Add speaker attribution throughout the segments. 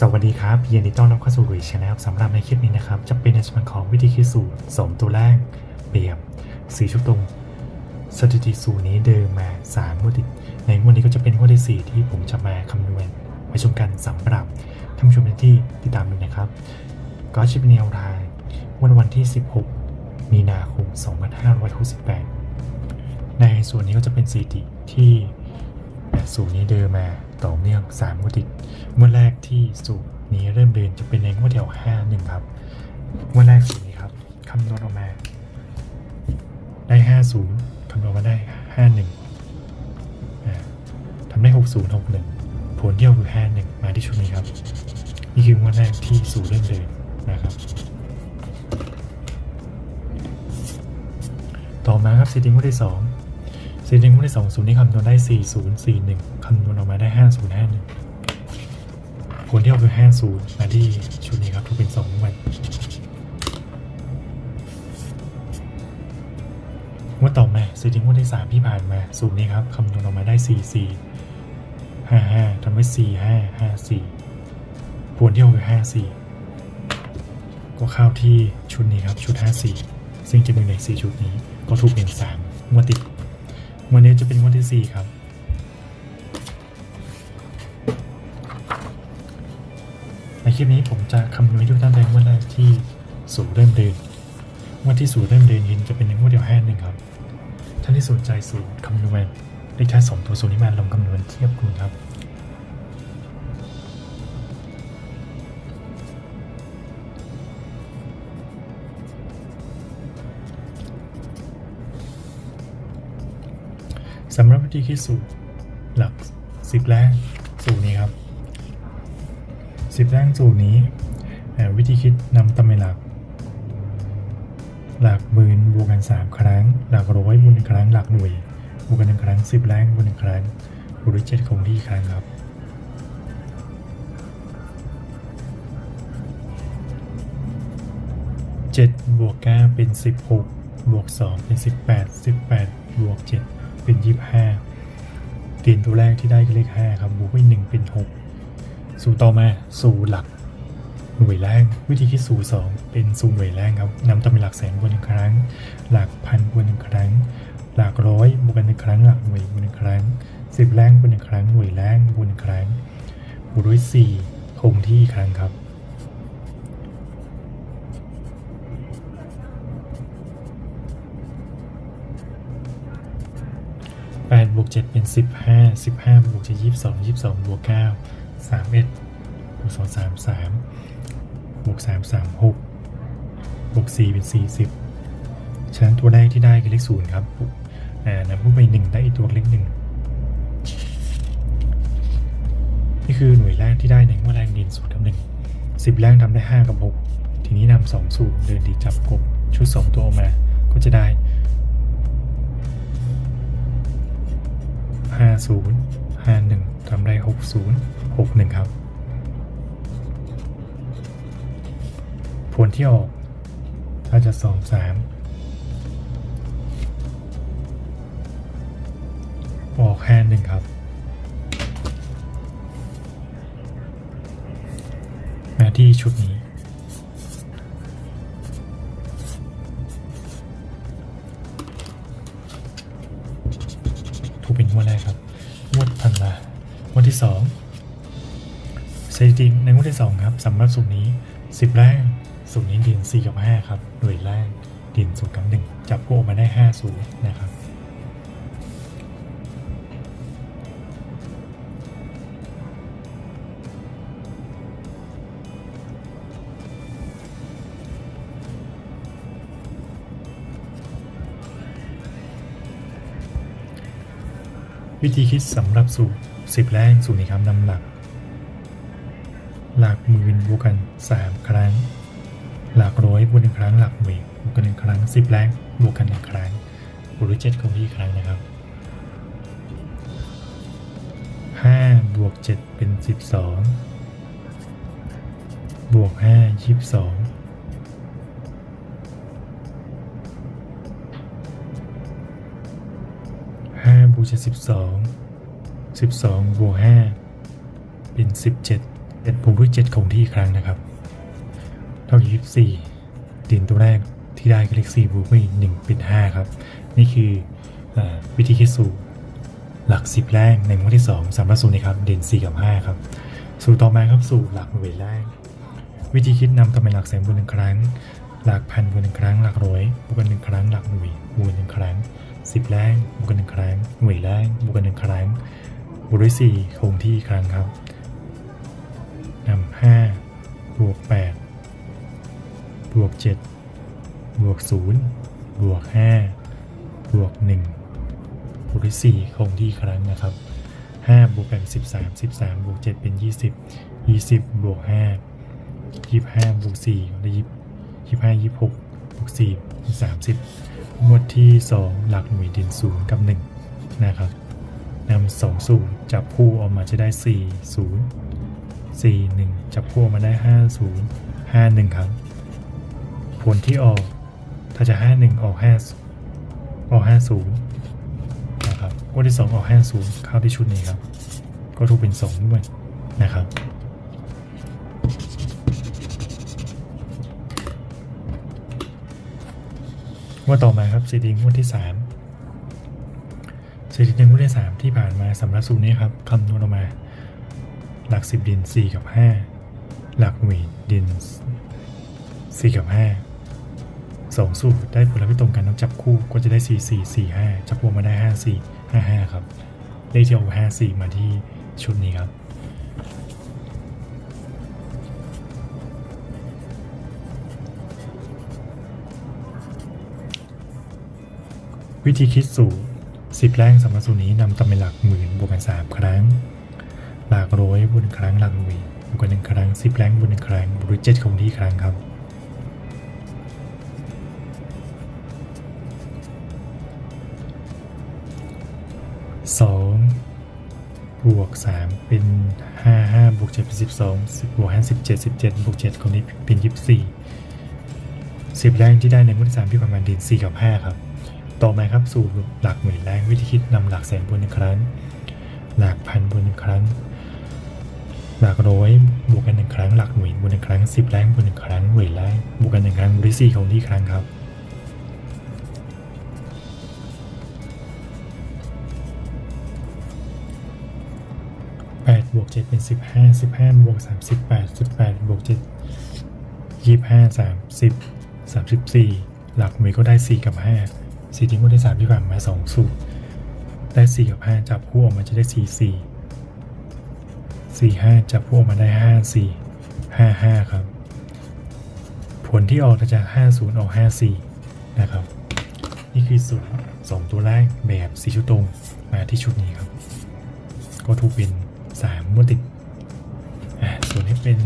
Speaker 1: สวัสดีครับยินดีต้อนรับเข้าสู่รีชแนลสำหรับในคลิปนี้นะครับ จะเป็นในส่วนของวิธีคิดสูตรสมตัวแรกเปรียบสีชุดตรงสถิติสูตรนี้เดิมมา3งวดติด ในงวดนี้ก็จะเป็นงวดที่ 4 ที่ผมจะมาคำนวณไว้ชมกันสำหรับท่านผู้ชมที่ติดตามดูนะครับ ก็จะเป็นแนวทางวันวันที่ 16 มีนาคม 2568 ในส่วนนี้ก็จะเป็นสถิติที่สูตรนี้เดินมา ต่อเนื่อง3งวดติดงวดแรกที่สูตรนี้เริ่มเดินจะเป็นในงวดเดียว5 1ครับงวดแรกสูตรนี้ครับคำนวณออกมา ได้ 50คำนวณมาได้ 51อ่าทำได้ 60 61 ผลเที่ออกคือ 51 มาที่ชุดนี้ครับนี่คืองวดแรกที่สูตรเริ่มเดินนะครับต่อมาครับซีดิงงวดที่2ซีดิงงวดที่2ศูนย์นี้คำนวณได้ 4041 คำนวณออกมาได้ 5051ผลที่ออกคือ 50 มาที่ชุดนี้ครับ ทุกเป็น2งวดงวดต่อมาซีดิงงวดที่ 3 ที่ผ่านมาสูตรนี้ครับคำนวณออกมาได้ 4 4 5 5ทำไว้4 5 5 4ผลที่ออกคือ 5 4 ก็เข้าที่ชุดนี้ครับ ชุด 5 4 ซึ่งจะมีใน 4 ชุดนี้ก็ถูกเป็น3งวดติดงวดนี้จะเป็นงวดที่ 4 ครับ คลิปนี้ผมจะคำนวณให้ทุกท่านในงวดแรกที่สูตรเริ่มเดินงวดที่สูตรเริ่มเดินเห็นจะเป็นในงวดเดียวแค่หนึ่งครับ ท่านที่สนใจสูตรคำนวณเลขท้ายสองตัวสูตรนี้มาลองคำนวณเทียบกันครับสำหรับวิธีคิดสูตรหลักสิบแรกสูตรนี้ครับ สิบแรกสูตรนี้ วิธีคิดนำตำแหน่งหลัก หลักหมื่นบวกกัน 3 ครั้ง หลักร้อยบวกหนึ่งครั้ง หลักหน่วยบวกกันหนึ่งครั้งสิบแรงบวกหนึ่งครั้งบวกด้วยเจ็ดคงที่ครั้งครับเจ็ดบวกเก้าเป็นสิบหกบวกสองเป็นสิบแปดสิบแปดบวกเจ็ดเป็นยี่สิบห้าเตียนตัวแรกที่ได้คือเลขห้าครับบวกไปหนึ่งเป็นหก สูตรต่อมาสู่หลักหน่วยแรกวิธีคิดสูสองเป็นสูหน่วยแรกครับนำตำเป็นหลักแสนบวกหนึ่งครั้ง หลักพันบวกหนึ่งครั้ง หลักร้อยบวกกันหนึ่งครั้ง หลักหน่วยบวกหนึ่งครั้งสิบแรงบวกหนึ่งครั้งหน่วยแรงบวกหนึ่งครั้งบวกด้วยสี่คงที่ครั้งครับแปดบวกเจ็ดเป็นสิบห้าสิบห้าบวกเจ็ดยี่สิบสองยี่สิบสองบวกเก้า สามเอ็ดบวกสองสามสามบวกสามสามหกบวกสี่เป็นสี่สิบฉะนั้นตัวแรกที่ได้คือเลขศูนย์ครับอ่านำพูดไปหนึ่งได้อีกตัวเลขหนึ่งนี่คือหน่วยแรกที่ได้ในงวดแรกเด่นศูนย์กับหนึ่งสิบแรกทำได้ห้ากับหกทีนี้นำสองสูตรเดินดีจับกบชุดสองตัวออกมาก็จะได้ห้าศูนย์ห้าหนึ่งทำได้หกศูนย์ หกหนึ่งครับ ผลที่ออก ถ้าจะสองสามออกแค่หนึ่งครับแมาที่ชุดนี้ ถูกเป็นงวดแรกครับงวดพันลางวดที่สอง สถิติในงวดที่สองครับสำหรับสูตรนี้สิบแรกสูตรนี้ด่นสี่กับห้าครับหน่วยแรกด่นศูนย์กับหนึ่งจับคู่ออกมาได้ห้าศูนย์นะครับวิธีคิดสำหรับสูตรสิบแรกสูตรนี้ครับนำหลัก หลักหมื่นบวกกันสามครั้ง หลักร้อยบวกหนึ่งครั้ง หลักหมื่นบวกกันหนึ่งครั้งสิบแรกบวกกันหนึ่งครั้งบวกด้วยเจ็ดคงที่ครั้งนะครับห้าบวกเจ็ดเป็นสิบสองบวกห้าสิบสองห้าบวกเจ็ดสิบสองสิบสองบวกห้าเป็นสิบ เจ็ดบวกด้วยเจ็ดคงที่อีกครั้งนะครับเท่ากับยี่สิบสี่ดินตัวแรกที่ได้ก็เลขสี่บวกไปหนึ่งเป็นห้าครับ นี่คืออวิธีคิดสูตรหลักสิบแรกในหมวดที่สองสามสูตรนะครับเด่นสี่กับห้าครับ สูตรต่อมาครับสูตรหลักหน่วยแรก วิธีคิดนำตำแหน่งหลักแสนบวกหนึ่งครั้ง หลักพันบวกหนึ่งครั้ง หลักร้อยบวกกันหนึ่งครั้งหลักหน่วยบวกหนึ่งครั้งสิบแรกบวกกันหนึ่งครั้งหน่วยแรกบวกกันหนึ่งครั้งบวกด้วยสี่คงที่อีกครั้งครับ นำห้าบวกแปดบวกเจ็ดบวกศูนย์บวกห้าบวกหนึ่งบวกด้วยสี่คงที่ครั้งนะครับห้าบวกกันสิบสามสิบสามบวกเจ็ดเป็นยี่สิบยี่สิบบวกห้ายี่ห้าบวกสี่ได้ยี่ยี่ห้ายี่หกบวกสี่สามสิบงวดที่สองหลักหน่วยดินศูนย์กับหนึ่งนะครับนำสองสูตรจับคู่ออกมาจะได้สี่ศู นย์สี่หนึ่งจับคู่ออกมาได้ห้าศูนย์ห้าหนึ่งครับ ผลที่ออกถ้าจะห้าหนึ่งออกห้าออกห้าศูนะครับงวดที่สองออกห้าศูนย์เข้าที่ชุดนี้ครับ ก็ถูกเป็นสองด้วยนะครับงวดต่อมาครับสถิติงวดที่สามสถิติงวดที่สามที่ผ่านมาสำหรับสูตรนี้ครับคำนวณออกมา หลักสิบดินสี่กับห้าหลักหน่วยดินสี่กับห้าสองสูตรได้ผลลัพธ์ที่ตรงกันต้องจับคู่ก็จะได้สี่สี่สี่ห้าจับคู่มาได้ห้าสี่ห้าห้าครับเลขที่ออกห้าสี่มาที่ชุดนี้ครับ วิธีคิดสูตรสิบแรงสมสูตรนี้นำตำเป็นหลักหมื่นบวกกันสามครั้ง หลักร้อยบวกหนึ่งครั้งหลักหน่วยบวกกันหนึ่งครั้งสิบแรงบวกหนึ่งครั้งบวกเจ็ดคงที่ครั้งครับสองบวกสามเป็นห้าห้าบวกเจ็ดเป็นสิบสองสิบบวกห้าสิบเจ็ดสิบเจ็ดบวกเจ็ดคงนี้เป็นยี่สิบสี่สิบแรงที่ได้ในงวดที่สามที่ประมาณดินสี่กับห้าครับต่อมาครับสูตรหลักหมื่นแรงวิธีคิดนำหลักแสนบนหนึ่งครั้ง หลักพันบนหนึ่งครั้ง หลักร้อยบวกกันหนึ่งครั้งหลักหน่วยบนหนึ่งครั้งสิบแรงบนหนึ่งครั้งหน่วยแรงบวกกันหนึ่งครั้งบวกด้วยสี่คงที่ครั้งครับแปดบวกเจ็ดเป็นสิบห้าสิบห้าบวกสามสิบแปดสิบแปดบวกเจ็ดยี่ห้าสามสิบสามสิบสี่หลักหน่วยก็ได้สี่กับห้าสี่ทิ้งก็ได้สามที่ผ่านมาสองสูตรได้สี่กับห้าจับคู่ออกมาจะได้สี่สี่ สี่ห้าจับคู่ออกมาได้ห้าสี่ห้าห้าครับ ผลที่ออกจากห้าศูนย์ออกห้าสี่นะครับ นี่คือสูตรสองตัวแรกแบบสีชุดตรงมาที่ชุดนี้ครับ ก็ถูกเป็นสามวดติดอ่าส่วนนี้เป็น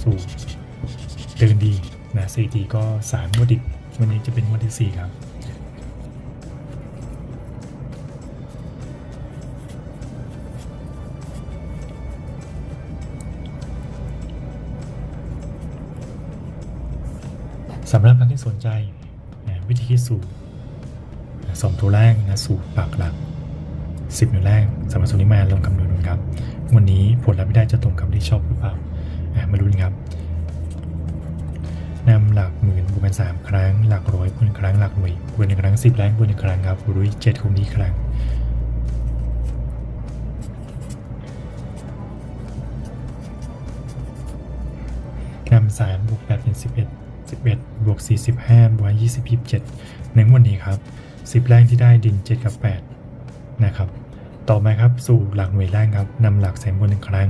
Speaker 1: สูตรเดินดีนะสถิติก็สามวดติดวันนี้จะเป็นงวดที่สี่ครับ สำหรับท่านที่สนใจวิธีคิดสูตรสองตัวแรกนะสูตรปากหลักสิบหน่วยแรกสำหรับสูตรนี้มาลงคำนวณดูครับ วันนี้ผลลัพธ์ที่ได้จะตรงกับที่ชอบหรือเปล่ามาดูกันครับนำหลักหมื่นบวกกันสามครั้ง หลักร้อยบวกหนึ่งครั้งหลักหน่วยบวกหนึ่งครั้งสิบแรงบวกหนึ่งครั้งครับบวกด้วยเจ็ดคูณนี้ครั้งนำสามบวกแปดเป็นสิบเอ็ด สิบเอ็ดบวกสี่สิบห้าบวกยี่สิบยี่สิบเจ็ดในงวดนี้ครับสิบแรงที่ได้ดินเจ็ดกับแปดนะครับ ต่อมาครับสู่หลักหน่วยแรกครับนำหลักแสนบนหนึ่งครั้ง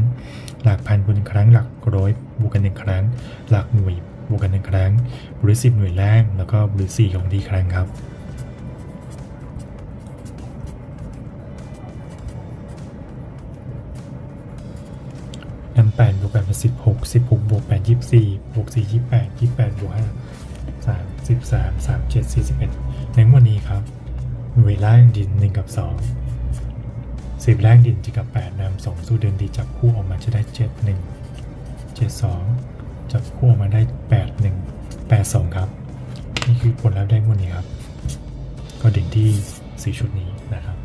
Speaker 1: หลักพันบนหนึ่งครั้ง หลักร้อยบวกกันหนึ่งครั้ง หลักหน่วยบวกกันหนึ่งครั้งบริสิบหน่วยแรกแล้วก็บริสี่ของดีครั้งครับ นำแปดบวกแปดเป็นสิบหกสิบหกบวกแปดยี่สิบสี่บวกสี่ยี่แปดยี่แปดบวกห้าสามสิบสามสามเจ็ดสี่สิบเอ็ดในวันนี้ครับหน่วลางดินหนึ่งกับสองสิบแรกดินจีกับแปดนำสองสู้เดินดีจับคู่ออกมาจะได้เจ็ดหนึ่งเจ็ดสองจับคู่ออกมาได้แปดหนึ่งแปดสองครับ นี่คือผลลัพธ์ได้งวันนี้ครับ ก็เด่นที่สี่ชุดนี้นะครับ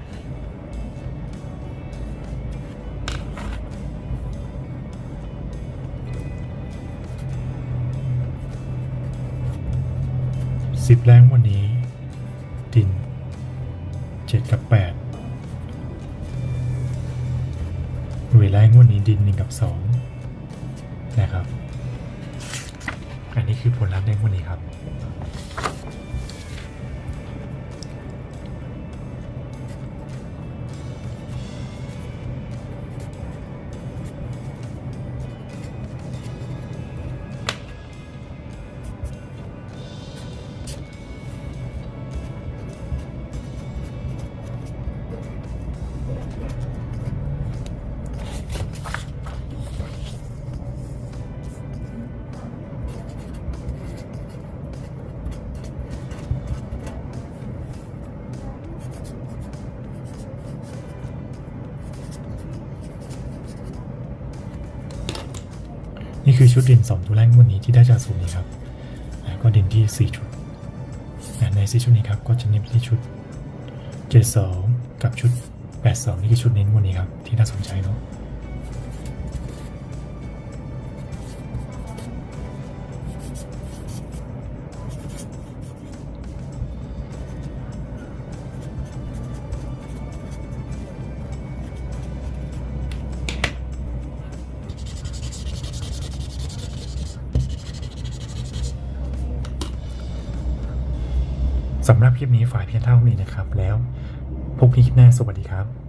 Speaker 1: สิบแรงวันนี้ ดินเจ็ดกับแปดหน่วยแรงวันนี้ดินหนึ่งกับสองนะครับ อันนี้คือผลลัพธ์แรงวันนี้ครับ นี่คือชุดดินสองตัวแรกวันนี้ที่ได้จากสูตรนี้ครับแล้วก็ดินที่สี่ชุดอะในสี่ชุดนี้ครับก็จะเน้นที่ชุดเจ็ดสองกับชุดแปดสองนี่คือชุดเน้นวันนี้ครับที่น่าสนใจเนาะำหรับคลิปนี้ฝ่ายเพียงเท่านี้นะครับ แล้วพบกันคลิปหน้าสวัสดีครับ